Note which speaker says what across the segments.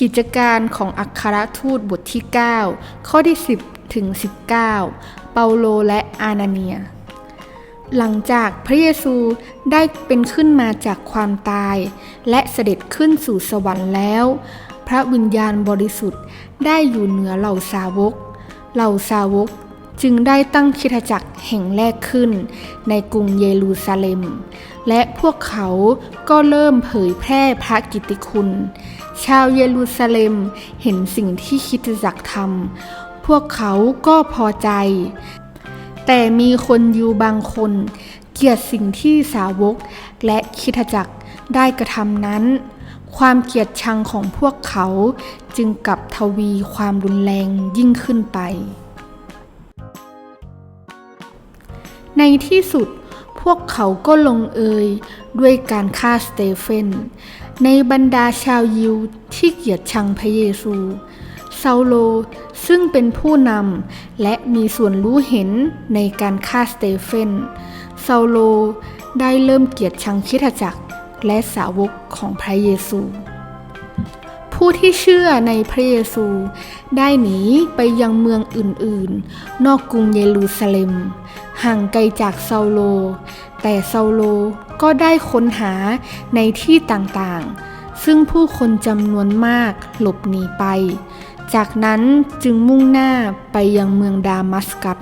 Speaker 1: กิจการของอัครทูตบทที่ 9 ข้อที่ 10 ถึง 19 เปาโลและอานาเนีย หลังจากพระเยซูได้เป็นขึ้นมาจากความตาย และเสด็จขึ้นสู่สวรรค์แล้ว พระวิญญาณบริสุทธิ์ได้อยู่เหนือเหล่าสาวก เหล่าสาวกจึงได้ตั้งคริสตจักรแห่งแรกขึ้นในกรุงเยรูซาเล็ม และพวกเขาก็เริ่มเผยแพร่พระกิตติคุณ ชาวเยรูซาเล็มเห็นสิ่งที่คริสตจักรทำพวกเขาก็พอใจ แต่มีคนยิวบางคน เกลียดสิ่งที่สาวกและคริสตจักรได้กระทำนั้น ความเกลียดชังของพวกเขาจึงกลับทวีความรุนแรงยิ่งขึ้นไป ในที่สุดพวกเขาก็ลงเอยด้วยการฆ่าสเตเฟน ในบรรดาชาวยิวที่เกลียดชังพระเยซูซาโลซึ่งเป็นผู้นำและมีส่วนรู้เห็นในการฆ่าสเตเฟนซาโลได้เริ่มเกลียดชังคริสตจักรและสาวกของพระเยซู ผู้ที่เชื่อในพระเยซูได้หนีไปยังเมืองอื่นๆ นอกกรุงเยรูซาเล็ม ห่างไกลจากซาโล แต่ซาโล ก็ได้ค้นหาในที่ต่างๆ ซึ่งผู้คนจำนวนมากหลบหนีไป จากนั้นจึงมุ่งหน้าไปยังเมืองดามัสกัส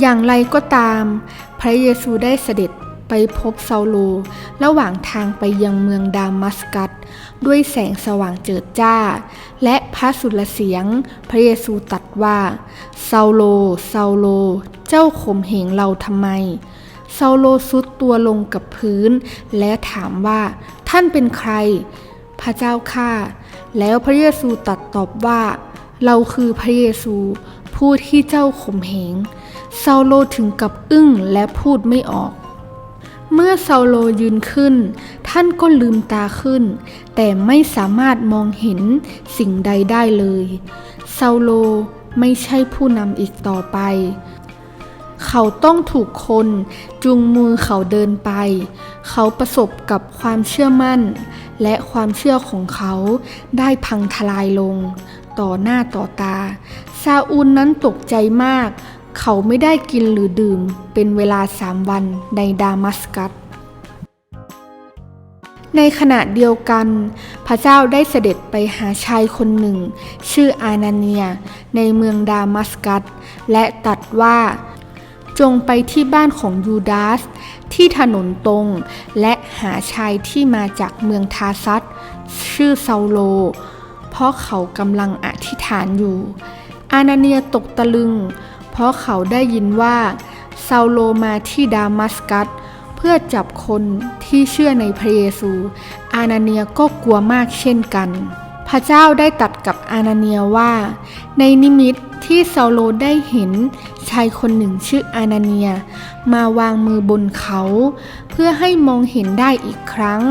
Speaker 1: อย่างไรก็ตาม พระเยซูได้เสด็จไปพบซาโล ระหว่างทางไปยังเมืองดามัสกัส ด้วยแสงสว่างเจิดจ้า และพระสุรเสียง พระเยซูตรัสว่าซาโลซาโล เจ้าข่มเหงเราทำไม ซาโลสุดตัวลงกับพื้น และถามว่าท่านเป็นใคร พระเจ้าข้าแล้วพระเยซูตรัสตอบว่า เราคือพระเยซู ผู้ที่เจ้าข่มเหงซาโลถึงกับอึ้งและพูดไม่ออก เมื่อซาโลยืนขึ้น ท่านก็ลืมตาขึ้น แต่ไม่สามารถมองเห็นสิ่งใดได้เลยซาโลไม่ใช่ผู้นำอีกต่อไป เขาต้องถูกคนจูงมือเขาเดินไป เขาประสบกับความเชื่อมั่น และความเชื่อของเขาได้พังทลายลง ต่อหน้าต่อตา ซาอูลนั้นตกใจมาก เขาไม่ได้กินหรือดื่มเป็นเวลาสามวันในดามัสกัสในขณะเดียวกัน พระเจ้าได้เสด็จไปหาชายคนหนึ่ง ชื่ออานาเนีย ในเมืองดามัสกัส และตรัสว่า จงไปที่บ้านของยูดาส ที่ถนนตรง และหาชายที่มาจากเมืองทาซัสชื่อซาโล เพราะเขากำลังอธิษฐานอยู่ อานาเนียตกตะลึง เพราะเขาได้ยินว่าซาโลมาที่ดามัสกัส เพื่อจับคนที่เชื่อในพระเยซู อานาเนียก็กลัวมากเช่นกัน พระเจ้าได้ตัดกับอานาเนียว่า ในนิมิต ที่ซาโลได้เห็นชายคนหนึ่งชื่ออานาเนีย มาวางมือบนเขา เพื่อให้มองเห็นได้อีกครั้ง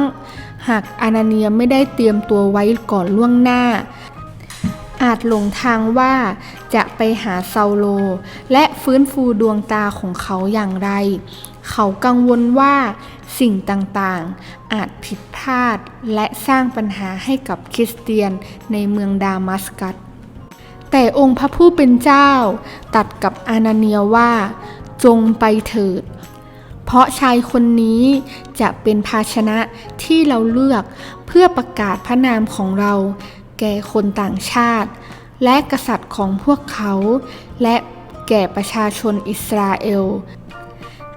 Speaker 1: หากอานาเนียไม่ได้เตรียมตัวไว้ก่อนล่วงหน้า อาจหลงทางว่าจะไปหาซาโล และฟื้นฟูดวงตาของเขาอย่างไร เขากังวลว่าสิ่งต่างๆ อาจผิดพลาดและสร้างปัญหาให้กับคริสเตียนในเมืองดามัสกัส แต่องค์พระผู้เป็นเจ้า ตัดกับอานาเนียว่า จงไปเถิด เพราะชายคนนี้จะเป็นภาชนะที่เราเลือกเพื่อประกาศพระนามของเรา แก่คนต่างชาติ และกษัตริย์ของพวกเขา และแก่ประชาชนอิสราเอล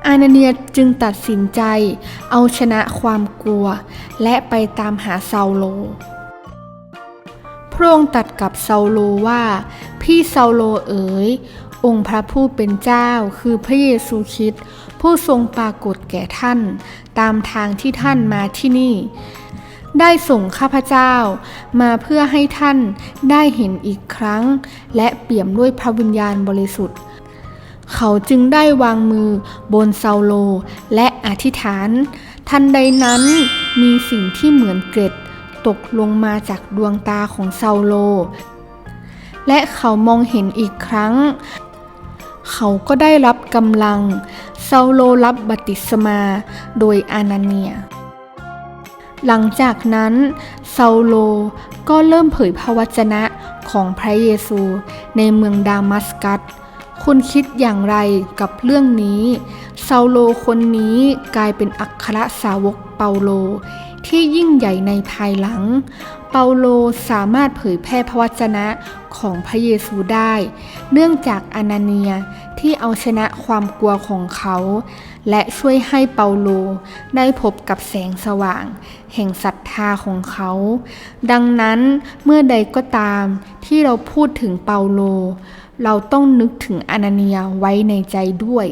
Speaker 1: อานาเนียจึงตัดสินใจเอาชนะความกลัว และไปตามหาซาโล ระองค์ตรัดกับเซาโลว่า พี่เซาโลเอ๋ย องค์พระผู้เป็นเจ้าคือพระเยซูคริสต์ผู้ทรงปรากฏแก่ท่าน ตามทางที่ท่านมาที่นี่ ได้ส่งข้าพเจ้ามาเพื่อให้ท่านได้เห็นอีกครั้ง และเปี่ยมด้วยพระวิญญาณบริสุทธิ์เขาจึงได้วางมือบนเซาโลและอธิษฐาน ทันใดนั้นมีสิ่งที่เหมือนเกล็ด ตกลงมาจากดวงตาของซาโล และเขามองเห็นอีกครั้ง เขาก็ได้รับกำลังซาโลรับบัติศมาโดยอานาเนีย หลังจากนั้นเซาโลก็เริ่มเผยพระวจนะของพระเยซูในเมืองดามัสกัสคุณคิดอย่างไรกับเรื่องนี้ เซาโลคนนี้กลายเป็นอัครสาวกเปาโล ที่ยิ่งใหญ่ในภายหลัง เปาโลสามารถเผยแพร่พระวจนะของพระเยซูได้ เนื่องจากอานาเนียที่เอาชนะความกลัวของเขา และช่วยให้เปาโลได้พบกับแสงสว่าง แห่งศรัทธาของเขา ดังนั้นเมื่อใดก็ตามที่เราพูดถึงเปาโล เราต้องนึกถึงอานาเนียไว้ในใจด้วย